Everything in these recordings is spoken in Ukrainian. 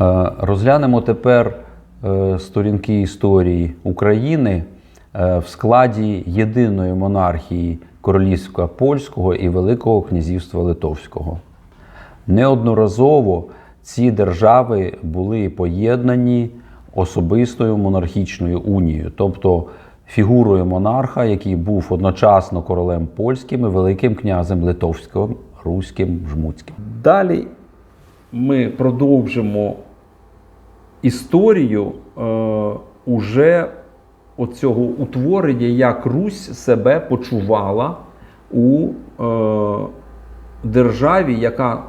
Е, Розглянемо тепер е, сторінки історії України е, в складі єдиної монархії Королівства Польського і Великого князівства Литовського. Неодноразово ці держави були поєднані особистою монархічною унією, тобто фігурою монарха, який був одночасно королем польським і великим князем Литовським, Руським, Жмуцьким. Далі ми продовжимо історію е, уже оцього утворення, як Русь себе почувала у е, державі, яка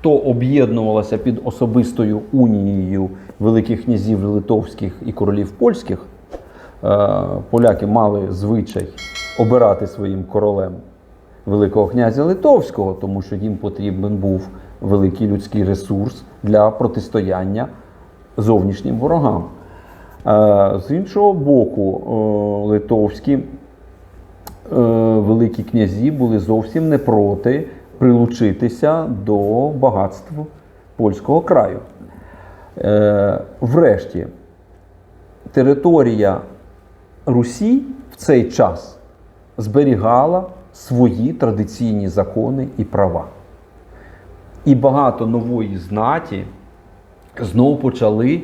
то об'єднувалася під особистою унією великих князів литовських і королів польських. Е, поляки мали звичай обирати своїм королем Великого князя Литовського, тому що їм потрібен був великий людський ресурс для протистояння зовнішнім ворогам. Е, З іншого боку, е, литовські е, великі князі були зовсім не проти прилучитися до багатств польського краю. Врешті, територія Русі в цей час зберігала свої традиційні закони і права. І багато нової знаті знову почали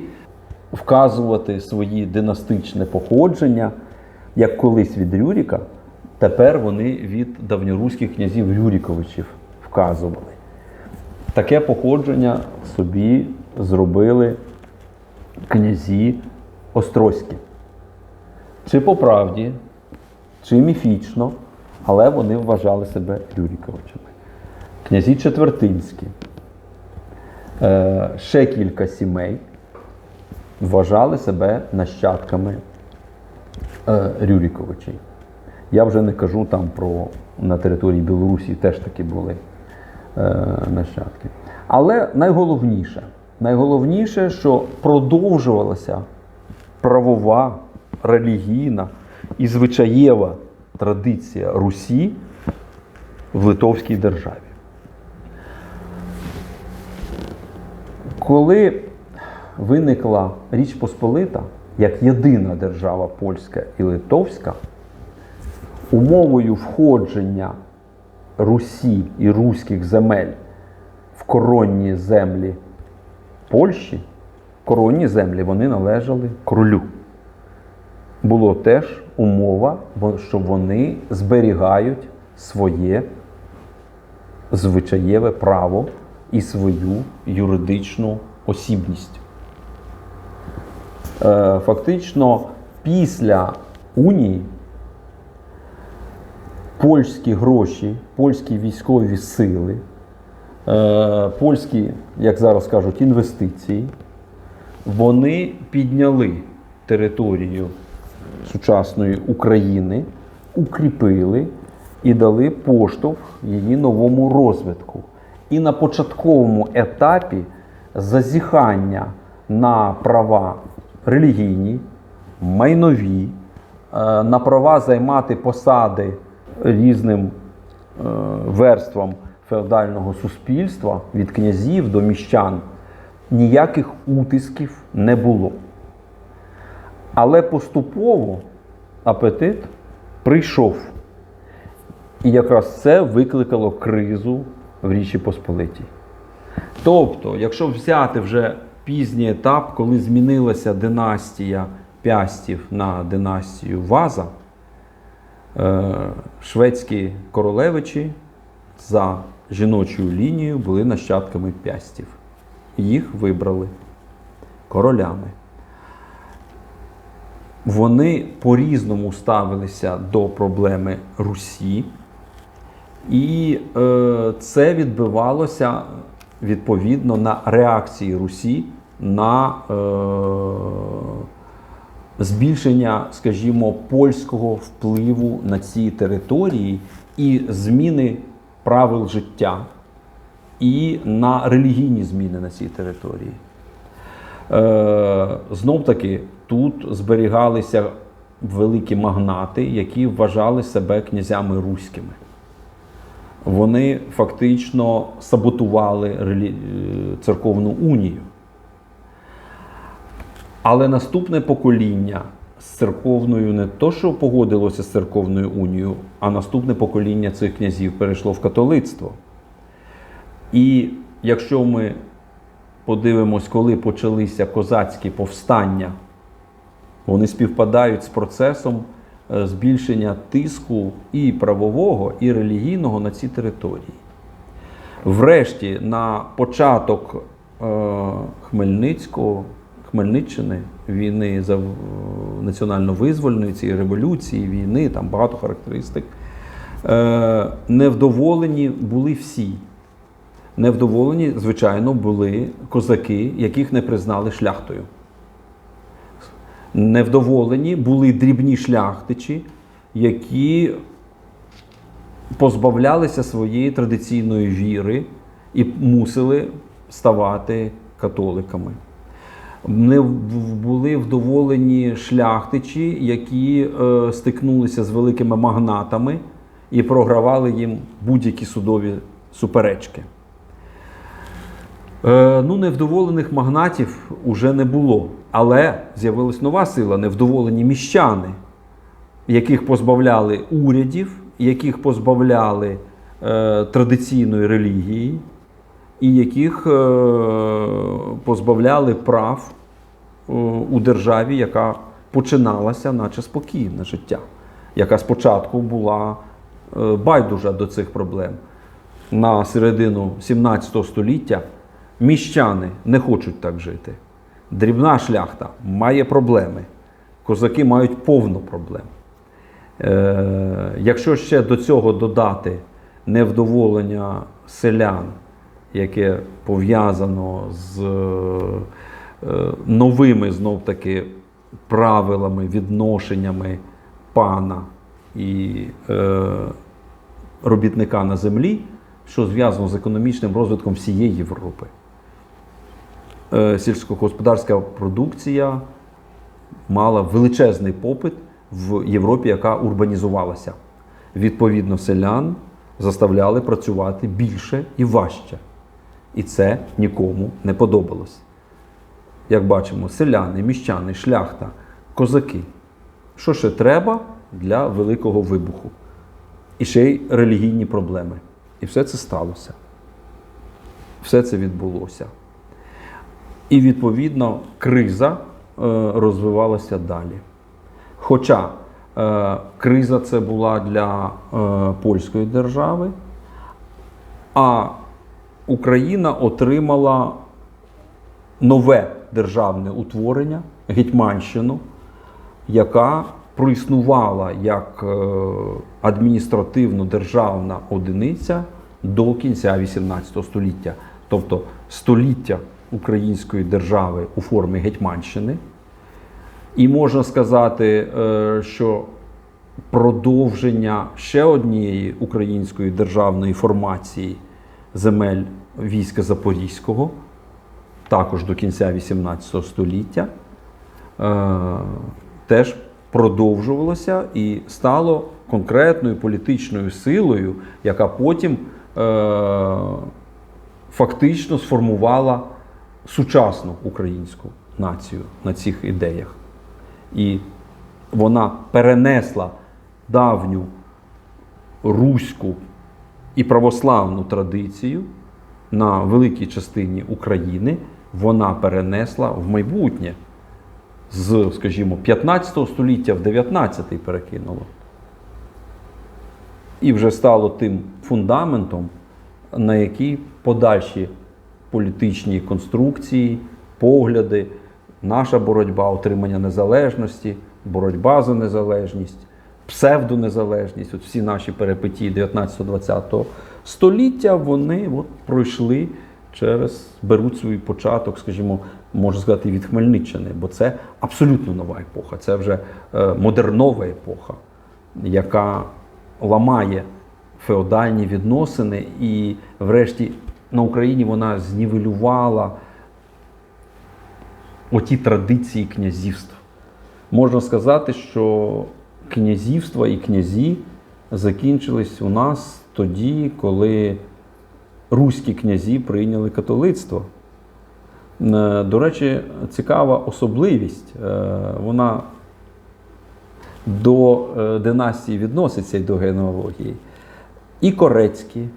вказувати свої династичне походження, як колись від Рюріка, тепер вони від давньоруських князів Рюріковичів вказували. Таке походження собі зробили князі Острозькі. Чи по правді, чи міфічно, але вони вважали себе Рюріковичами. Князі Четвертинські, е, ще кілька сімей вважали себе нащадками е, Рюріковичей. Я вже не кажу там про на території Білорусі теж таки були е, нащадки. Але найголовніше, найголовніше, що продовжувалася правова, релігійна і звичаєва традиція Русі в Литовській державі. Коли виникла Річ Посполита як єдина держава польська і литовська, умовою входження Русі і руських земель в коронні землі Польщі, коронні землі вони належали королю. Було теж умова, що вони зберігають своє звичаєве право і свою юридичну осібність. Е, Фактично, після унії польські гроші, польські військові сили, е, польські, як зараз кажуть, інвестиції, вони підняли територію сучасної України, укріпили і дали поштовх її новому розвитку. І на початковому етапі зазіхання на права релігійні, майнові, е, на права займати посади різним е, верствам феодального суспільства від князів до міщан ніяких утисків не було. Але поступово апетит прийшов. І якраз це викликало кризу в Річі Посполитій. Тобто, якщо взяти вже пізній етап, коли змінилася династія пястів на династію Ваза, е, шведські королевичі за жіночою лінією були нащадками пястів. Їх вибрали королями. Вони по-різному ставилися до проблеми Русі, і е, це відбивалося відповідно на реакції Русі на е, збільшення, скажімо, польського впливу на ці території і зміни правил життя, і на релігійні зміни на цій території. Е, знов таки, тут зберігалися великі магнати, які вважали себе князями руськими. Вони фактично саботували е, церковну унію. Але наступне покоління з церковною не то, що погодилося з церковною унією, а наступне покоління цих князів перейшло в католицтво. І якщо ми подивимось, коли почалися козацькі повстання, вони співпадають з процесом збільшення тиску і правового, і релігійного на ці території. Врешті, на початок е, Хмельницького, Хмельниччини, війни за національно-визвольної цієї революції, війни, там багато характеристик, е, невдоволені були всі. Невдоволені, звичайно, були козаки, яких не признали шляхтою. Невдоволені були дрібні шляхтичі, які позбавлялися своєї традиційної віри і мусили ставати католиками. Не були вдоволені шляхтичі, які е, стикнулися з великими магнатами і програвали їм будь-які судові суперечки. Е, ну, невдоволених магнатів уже не було. Але з'явилась нова сила невдоволені міщани, яких позбавляли урядів, яких позбавляли е, традиційної релігії, і яких е, позбавляли прав е, у державі, яка починалася, наче спокійне життя, яка спочатку була е, байдужа до цих проблем. На середину 17 століття міщани не хочуть так жити. Дрібна шляхта має проблеми. Козаки мають повно проблем. Е, якщо ще до цього додати невдоволення селян, яке пов'язано з е, новими знов таки правилами, відношеннями пана і е, робітника на землі, що зв'язано з економічним розвитком всієї Європи. Е, Сільськогосподарська продукція мала величезний попит в Європі, яка урбанізувалася. Відповідно, селян заставляли працювати більше і важче. І це нікому не подобалось. Як бачимо, селяни, міщани, шляхта, козаки. Що ще треба для великого вибуху? І ще й релігійні проблеми. І все це сталося. Все це відбулося. І відповідно криза е, розвивалася далі. Хоча е, криза це була для е, польської держави, а Україна отримала нове державне утворення Гетьманщину, яка проіснувала як адміністративно-державна одиниця до кінця XVIII століття, тобто століття української держави у формі Гетьманщини. І можна сказати, е, що продовження ще однієї української державної формації земель війська Запорізького, також до кінця XVIII століття, е, теж продовжувалося і стало конкретною політичною силою, яка потім е, фактично сформувала сучасну українську націю на цих ідеях. І вона перенесла давню руську і православну традицію на великій частині України. Вона перенесла в майбутнє з, скажімо, 15 століття в 19 перекинула. І вже стало тим фундаментом, на який подальші політичні конструкції, погляди, наша боротьба, отримання незалежності, боротьба за незалежність, псевдонезалежність, от всі наші перипетії 19-20 століття, вони от пройшли через, беруть свій початок, скажімо, можна сказати, від Хмельниччини, бо це абсолютно нова епоха, це вже е, модернова епоха, яка ламає феодальні відносини, і, врешті, на Україні вона знівелювала оті традиції князівств. Можна сказати, що князівства і князі закінчились у нас тоді, коли руські князі прийняли католицтво. Е, До речі, цікава особливість. Е, Вона до е, династії відноситься і до генеалогії. І Корецькі,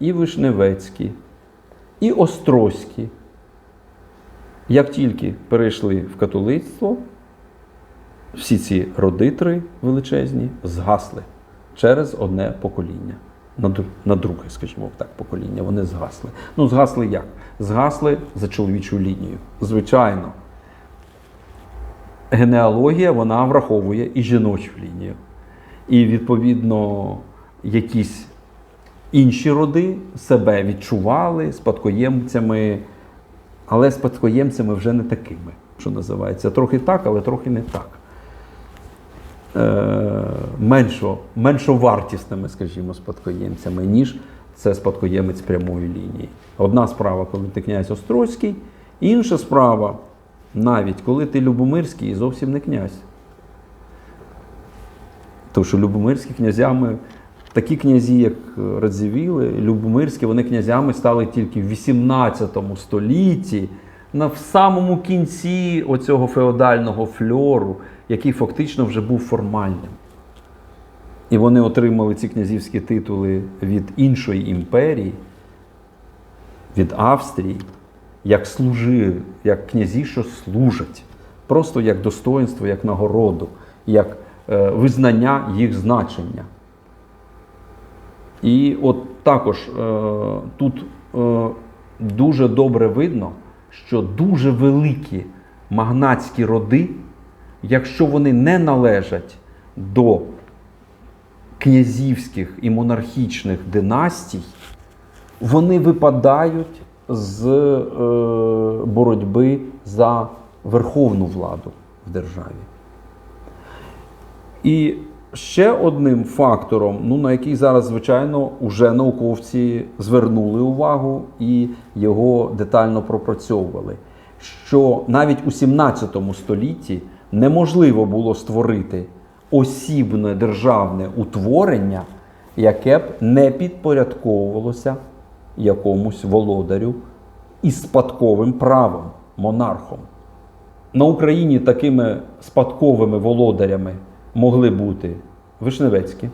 і Вишневецькі, і Острозькі. Як тільки перейшли в католицтво, всі ці родитри величезні згасли через одне покоління. На, друге, скажімо так, покоління. Вони згасли. Ну, згасли як? Згасли за чоловічу лінію. Звичайно, генеалогія вона враховує і жіночу лінію. І, відповідно, якісь інші роди себе відчували спадкоємцями, але спадкоємцями вже не такими, що називається. Трохи так, але трохи не так. Е, меншо, меншовартісними, скажімо, спадкоємцями, ніж це спадкоємець прямої лінії. Одна справа, коли ти князь Острозький, інша справа, навіть коли ти Любомирський і зовсім не князь. Тому що Любомирські князями, такі князі, як Радзивіли, Любомирські, вони князями стали тільки в 18 столітті, на в самому кінці оцього феодального фльору, який фактично вже був формальним. І вони отримали ці князівські титули від іншої імперії, від Австрії, як служи, як князі, що служать, просто як достоинство, як нагороду, як е, визнання їх значення. І от також е, тут е, дуже добре видно, що дуже великі магнатські роди, якщо вони не належать до князівських і монархічних династій, вони випадають з е, боротьби за верховну владу в державі. І ще одним фактором, ну, на який зараз, звичайно, уже науковці звернули увагу і його детально пропрацьовували, що навіть у 17 столітті неможливо було створити осібне державне утворення, яке б не підпорядковувалося якомусь володарю із спадковим правом, монархом. На Україні такими спадковими володарями могли бути Вишневецькі,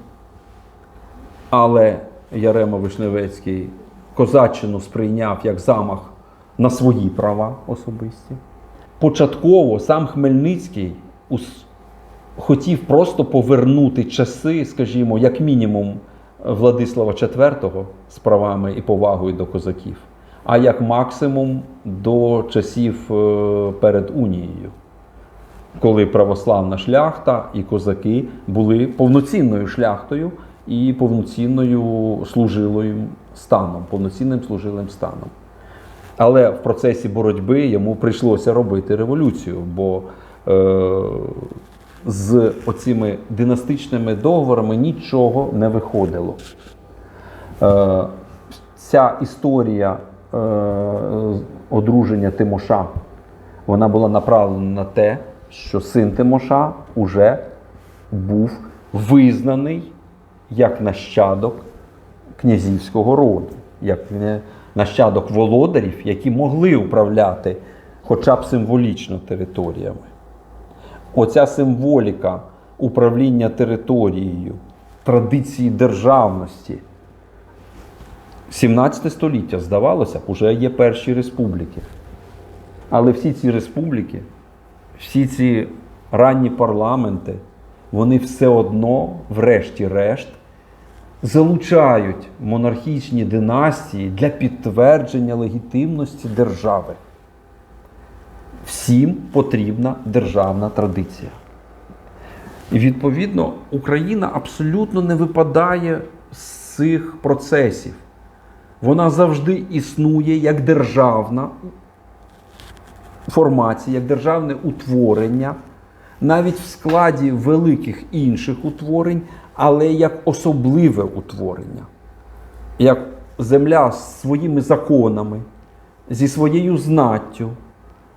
але Ярема Вишневецький Козаччину сприйняв як замах на свої права особисті. Початково сам Хмельницький хотів просто повернути часи, скажімо, як мінімум Владислава IV з правами і повагою до козаків, а як максимум до часів е, перед Унією коли православна шляхта і козаки були повноцінною шляхтою і повноцінною служилою станом, повноцінним служилим станом. Але в процесі боротьби йому прийшлося робити революцію, бо е, з оцими династичними договорами нічого не виходило. Е, ця історія е, одруження Тимоша вона була направлена на те, що син Тимоша уже був визнаний як нащадок князівського роду, як е, нащадок володарів, які могли управляти хоча б символічно територіями. Оця символіка управління територією, традиції державності. 17 століття, здавалося б, уже є перші республіки. Але всі ці республіки, всі ці ранні парламенти, вони все одно, врешті-решт, залучають монархічні династії для підтвердження легітимності держави. Всім потрібна державна традиція. І відповідно Україна абсолютно не випадає з цих процесів. Вона завжди існує як державна формація, як державне утворення, навіть в складі великих інших утворень, але як особливе утворення, як земля з своїми законами, зі своєю знаттю,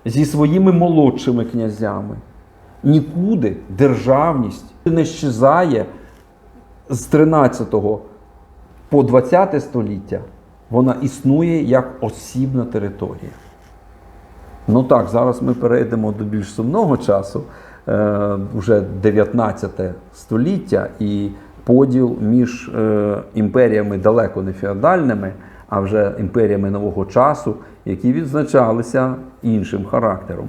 зі своїми молодшими князями. Нікуди державність не щезає з 13 по 20 століття. Вона існує як осібна територія. Ну так, зараз ми перейдемо до більш сумного часу, е, вже 19 століття, і поділ між е, імперіями далеко не феодальними, а вже імперіями нового часу, які відзначалися іншим характером.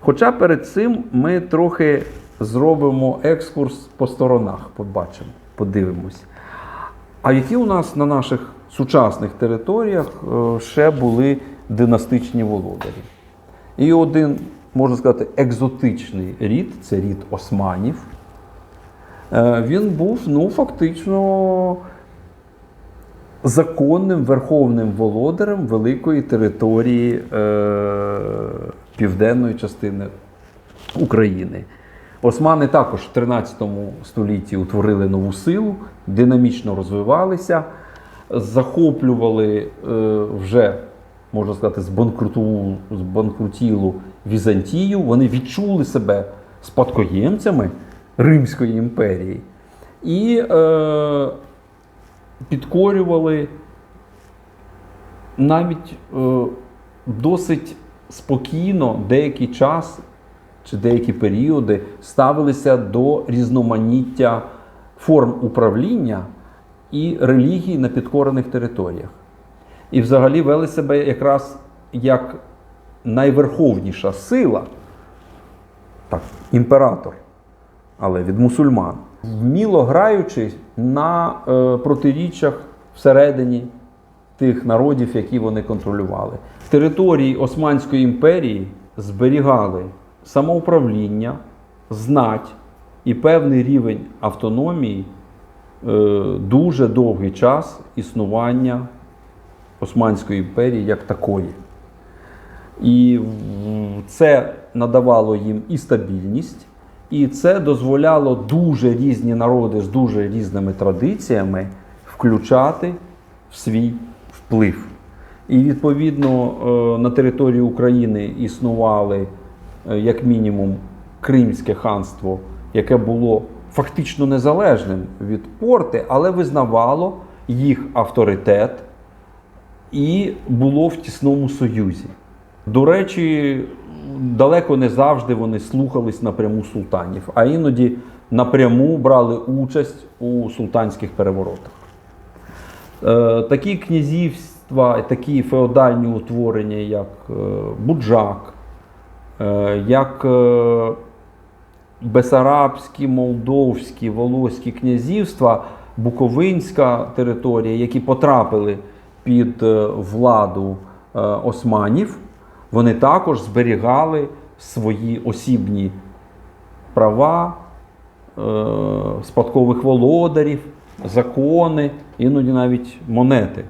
Хоча перед цим ми трохи зробимо екскурс по сторонах, побачимо, подивимось. А які у нас на наших сучасних територіях е, ще були династичні володарі? І один, можна сказати, екзотичний рід це рід османів. Е, Він був ну, фактично законним верховним володарем великої території е, південної частини України. Османи також в 13 столітті утворили нову силу, динамічно розвивалися, захоплювали е, вже, можна сказати, збанкрутілу Візантію. Вони відчули себе спадкоємцями Римської імперії і е, підкорювали навіть е, досить спокійно деякий час чи деякі періоди ставилися до різноманіття форм управління і релігій на підкорених територіях. І взагалі вели себе якраз як найверховніша сила, так, імператор, але від мусульман, вміло граючи на е, протиріччях всередині тих народів, які вони контролювали. Території Османської імперії зберігали самоуправління, знать і певний рівень автономії е, дуже довгий час існування Османської імперії як такої. І це надавало їм і стабільність, і це дозволяло дуже різні народи з дуже різними традиціями включати в свій вплив. І відповідно е, на території України існували е, як мінімум Кримське ханство, яке було фактично незалежним від порти, але визнавало їх авторитет і було в тісному союзі. До речі, далеко не завжди вони слухались напряму султанів, а іноді напряму брали участь у султанських переворотах. Е, Такі князівства, такі феодальні утворення, як е, Буджак, е, як Бесарабські, Молдовські, Волоські князівства, Буковинська територія, які потрапили під е, владу е, османів, вони також зберігали свої осібні права, е, спадкових володарів, закони, іноді навіть монети.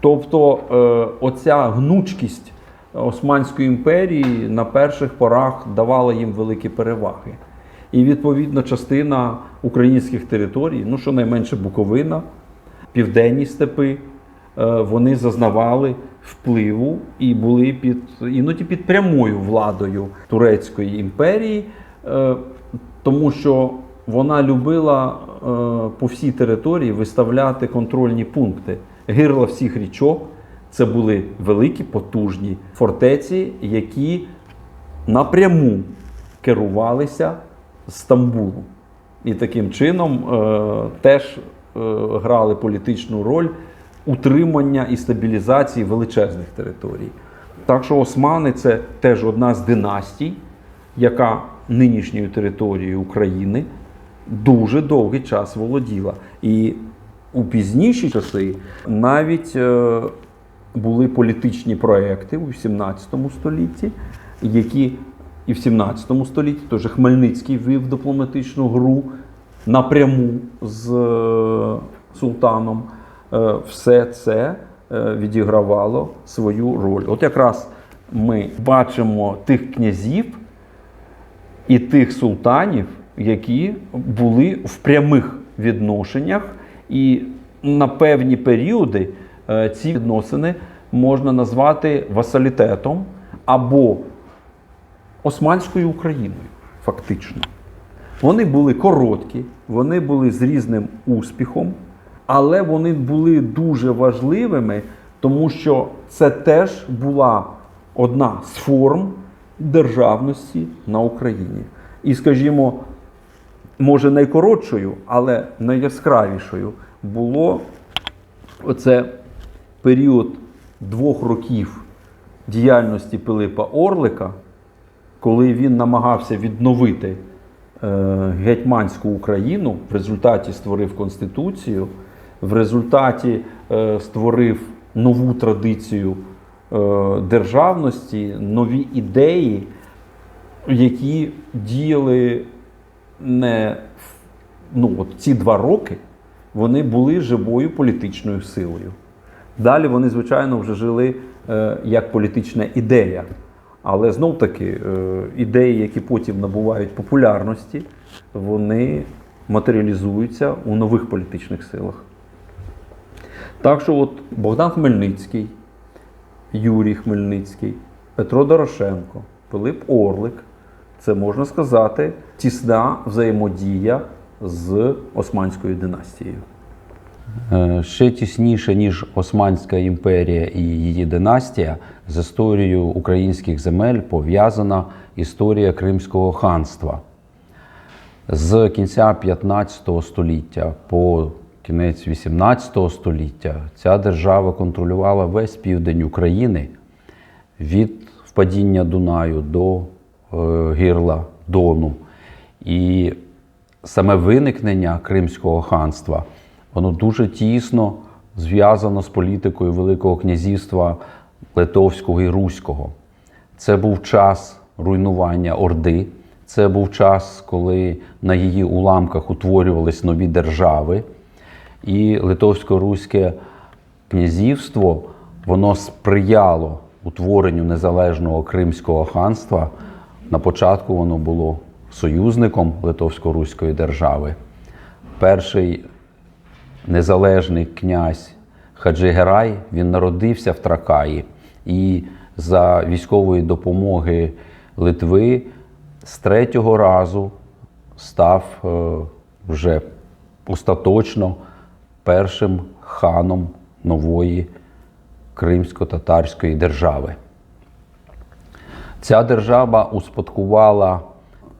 Тобто оця гнучкість Османської імперії на перших порах давала їм великі переваги. І відповідно частина українських територій, ну щонайменше Буковина, південні степи, вони зазнавали впливу і були під іноді під прямою владою Турецької імперії, е, тому що вона любила е, по всій території виставляти контрольні пункти. Гирла всіх річок це були великі потужні фортеці, які напряму керувалися з Стамбулу. І таким чином е, теж е, грали політичну роль утримання і стабілізації величезних територій. Так що османи це теж одна з династій, яка нинішньою територією України дуже довгий час володіла. І у пізніші часи навіть е, були політичні проекти у 17 столітті, які і в 17 столітті теж Хмельницький вів дипломатичну гру напряму з е, султаном. Е, Все це е, відігравало свою роль. От якраз ми бачимо тих князів і тих султанів, які були в прямих відношеннях, і на певні періоди е, ці відносини можна назвати васалітетом або Османською Україною, фактично. Вони були короткі, вони були з різним успіхом, але вони були дуже важливими, тому що це теж була одна з форм державності на Україні. І, скажімо, може найкоротшою, але найяскравішою було оце період двох років діяльності Пилипа Орлика, коли він намагався відновити е, гетьманську Україну, в результаті створив Конституцію, в результаті е, створив нову традицію е, державності, нові ідеї, які діяли не ну, от ці два роки, вони були живою політичною силою. Далі вони, звичайно, вже жили е, як політична ідея. Але знов таки, ідеї, які потім набувають популярності, вони матеріалізуються у нових політичних силах. Так що от Богдан Хмельницький, Юрій Хмельницький, Петро Дорошенко, Пилип Орлик це можна сказати тісна взаємодія з Османською династією. Е, Ще тісніше, ніж Османська імперія і її династія, з історією українських земель пов'язана історія Кримського ханства. З кінця 15 століття по кінець 18 століття ця держава контролювала весь південь України від впадіння Дунаю до е, гірла Дону. І саме виникнення Кримського ханства воно дуже тісно зв'язано з політикою Великого князівства Литовського і Руського. Це був час руйнування Орди, це був час, коли на її уламках утворювались нові держави. І Литовсько-Руське князівство воно сприяло утворенню незалежного Кримського ханства. На початку воно було союзником Литовсько-Руської держави. Перший незалежний князь Хаджигерай він народився в Тракаї і за військової допомоги Литви з третього разу став е, вже остаточно першим ханом нової кримсько-татарської держави. Ця держава успадкувала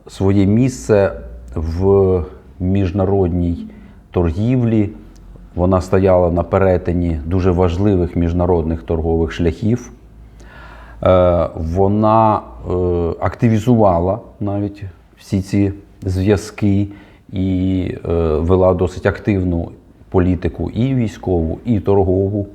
своє місце в міжнародній торгівлі. Вона стояла на перетині дуже важливих міжнародних торгових шляхів. Е, Вона е, активізувала навіть всі ці зв'язки і е, вела досить активну політику і військову, і торгову.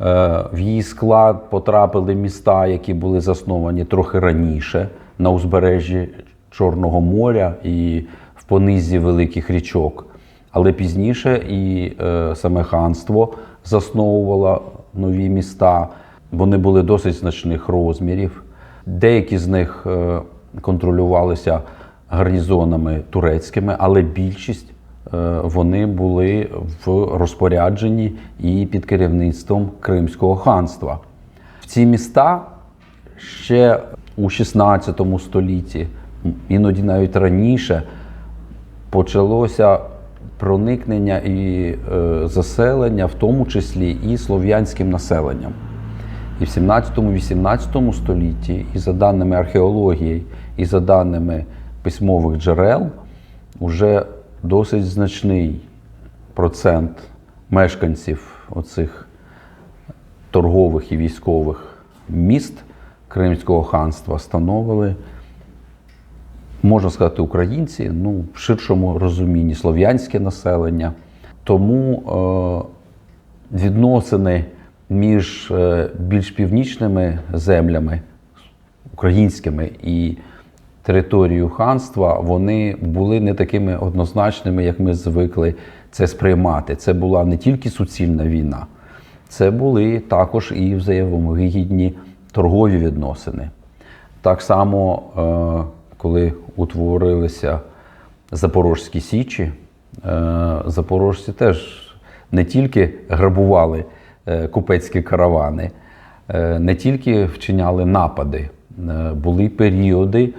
Е, В її склад потрапили міста, які були засновані трохи раніше на узбережжі Чорного моря і в понизі великих річок. Але пізніше і е, саме ханство засновувало нові міста. Вони були досить значних розмірів. Деякі з них е, контролювалися гарнізонами турецькими, але більшість вони були в розпорядженні і під керівництвом Кримського ханства. В ці міста ще у 16 столітті, іноді навіть раніше, почалося проникнення і е, заселення, в тому числі і слов'янським населенням. І в 17-18 столітті, і за даними археології, і за даними письмових джерел, вже досить значний процент мешканців оцих торгових і військових міст Кримського ханства становили, можна сказати, українці, ну, в ширшому розумінні слов'янське населення. Тому е, відносини між е, більш північними землями українськими і територією ханства, вони були не такими однозначними, як ми звикли це сприймати. Це була не тільки суцільна війна, це були також і взаємовигідні торгові відносини. Так само, е, коли утворилися Запорозькі Січі, е, запорожці теж не тільки грабували е, купецькі каравани, не тільки вчиняли напади, були періоди,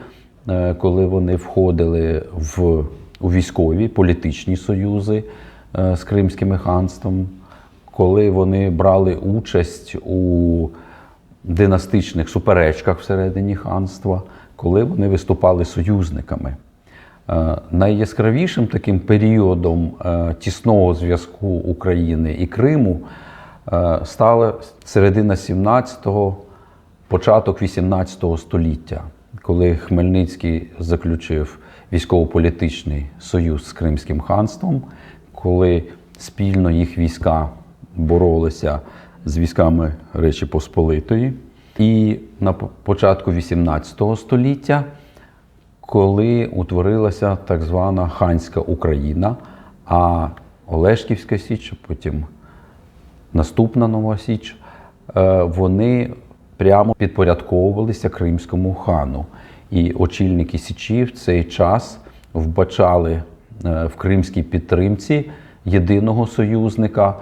коли вони входили в, у військові політичні союзи е, з Кримським ханством, коли вони брали участь у династичних суперечках всередині ханства, коли вони виступали союзниками. Е, Найяскравішим таким періодом е, тісного зв'язку України і Криму е, стала середина 17-го, початок 18 століття, коли Хмельницький заключив військово-політичний союз з Кримським ханством, коли спільно їх війська боролися з військами Речі Посполитої. І на початку 18 століття коли утворилася так звана ханська Україна, а Олешківська Січ, потім наступна Нова Січ, е, вони прямо підпорядковувалися Кримському хану. І очільники Січі в цей час вбачали е, в кримській підтримці єдиного союзника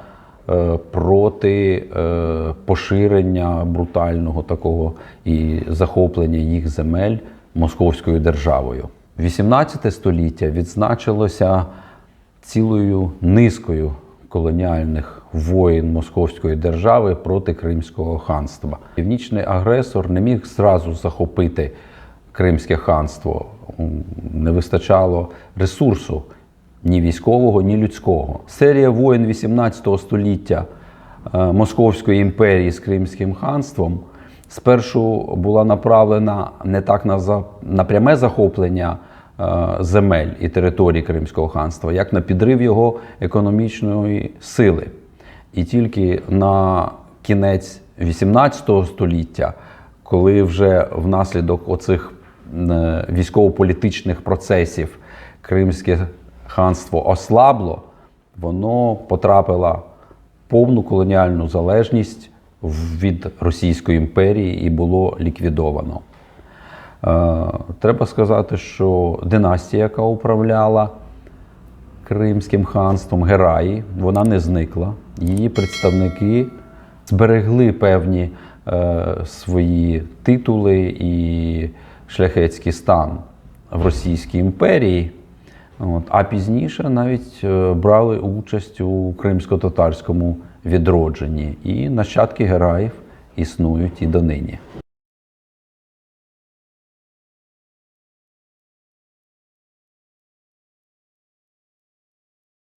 е, проти е, поширення брутального такого і захоплення їх земель московською державою. 18 століття відзначилося цілою низкою колоніальних воїн Московської держави проти Кримського ханства. Північний агресор не міг зразу захопити Кримське ханство. Не вистачало ресурсу ні військового, ні людського. Серія воїн 18 століття е, Московської імперії з Кримським ханством спершу була направлена не так на, за, на пряме захоплення е, земель і територій Кримського ханства, як на підрив його економічної сили. І тільки на кінець 18 століття, коли вже внаслідок оцих е, військово-політичних процесів Кримське ханство ослабло, воно потрапило повну колоніальну залежність від Російської імперії і було ліквідовано. Е, Треба сказати, що династія, яка управляла Кримським ханством Гераї, вона не зникла. Її представники зберегли певні е, свої титули і шляхетський стан в Російській імперії. От, а пізніше навіть е, брали участь у кримсько-татарському відродженні. І нащадки Гераїв існують і донині.